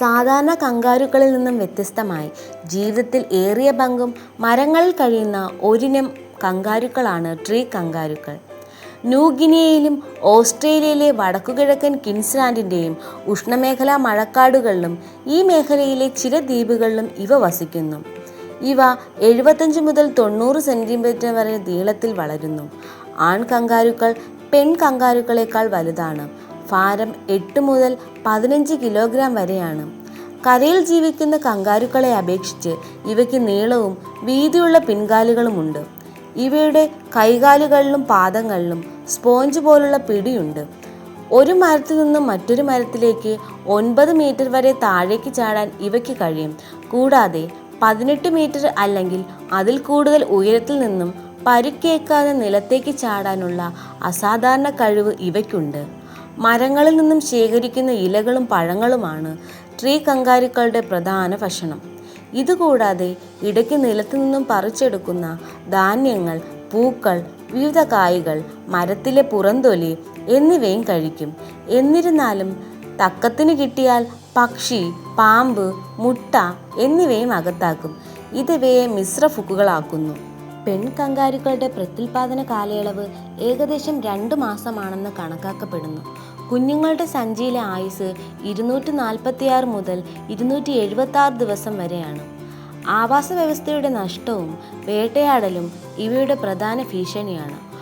സാധാരണ കങ്കാരുക്കളിൽ നിന്നും വ്യത്യസ്തമായി. ജീവിതത്തിൽ ഏറിയ പങ്കും മരങ്ങളിൽ കഴിയുന്ന ഒരിനം കങ്കാരുക്കളാണ് ട്രീ കങ്കാരുക്കൾ. ന്യൂഗിനിയയിലും ഓസ്ട്രേലിയയിലെ വടക്കുകിഴക്കൻ കിൻസ്ലാൻഡിന്റെയും ഉഷ്ണമേഖലാ മഴക്കാടുകളിലും ഈ മേഖലയിലെ ചില ദ്വീപുകളിലും ഇവ വസിക്കുന്നു. ഇവ എഴുപത്തഞ്ച് മുതൽ തൊണ്ണൂറ് സെന്റിമീറ്റർ വരെ നീളത്തിൽ വളരുന്നു. ആൺ കങ്കാരുക്കൾ പെൺ കങ്കാരുക്കളേക്കാൾ വലുതാണ്. ഭാരം എട്ട് മുതൽ പതിനഞ്ച് കിലോഗ്രാം വരെയാണ്. കരയിൽ ജീവിക്കുന്ന കങ്കാരുക്കളെ അപേക്ഷിച്ച് ഇവയ്ക്ക് നീളവും വീതിയുള്ള പിൻകാലുകളുമുണ്ട്. ഇവയുടെ കൈകാലുകളിലും പാദങ്ങളിലും സ്പോഞ്ച് പോലുള്ള പിടിയുണ്ട്. ഒരു മരത്തിൽ നിന്നും മറ്റൊരു മരത്തിലേക്ക് ഒൻപത് മീറ്റർ വരെ താഴേക്ക് ചാടാൻ ഇവയ്ക്ക് കഴിയും. കൂടാതെ പതിനെട്ട് മീറ്റർ അല്ലെങ്കിൽ അതിൽ കൂടുതൽ ഉയരത്തിൽ നിന്നും പരിക്കേക്കാതെ നിലത്തേക്ക് ചാടാനുള്ള അസാധാരണ കഴിവ് ഇവയ്ക്കുണ്ട്. മരങ്ങളിൽ നിന്നും ശേഖരിക്കുന്ന ഇലകളും പഴങ്ങളുമാണ് ട്രീ കങ്കാരുക്കളുടെ പ്രധാന ഭക്ഷണം. ഇതുകൂടാതെ ഇടയ്ക്ക് നിലത്തു നിന്നും പറിച്ചെടുക്കുന്ന ധാന്യങ്ങൾ പൂക്കൾ വിവിധ കായ്കൾ മരത്തിലെ പുറന്തൊലി എന്നിവയും കഴിക്കും. എന്നിരുന്നാലും തക്കത്തിന് കിട്ടിയാൽ പക്ഷി പാമ്പ് മുട്ട എന്നിവയും അകത്താക്കും. ഇതിവയെ മിശ്രഫുക്കുകളാക്കുന്നു. പെൺകങ്കാരുക്കളുടെ പ്രത്യുൽപാദന കാലയളവ് ഏകദേശം രണ്ട് മാസമാണെന്ന് കണക്കാക്കപ്പെടുന്നു. കുഞ്ഞുങ്ങളുടെ സഞ്ചിയിലെ ആയുസ് ഇരുന്നൂറ്റി നാൽപ്പത്തിയാറ് മുതൽ ഇരുന്നൂറ്റി എഴുപത്തി ദിവസം വരെയാണ്. ആവാസ വ്യവസ്ഥയുടെ നഷ്ടവും വേട്ടയാടലും ഇവയുടെ പ്രധാന ഭീഷണിയാണ്.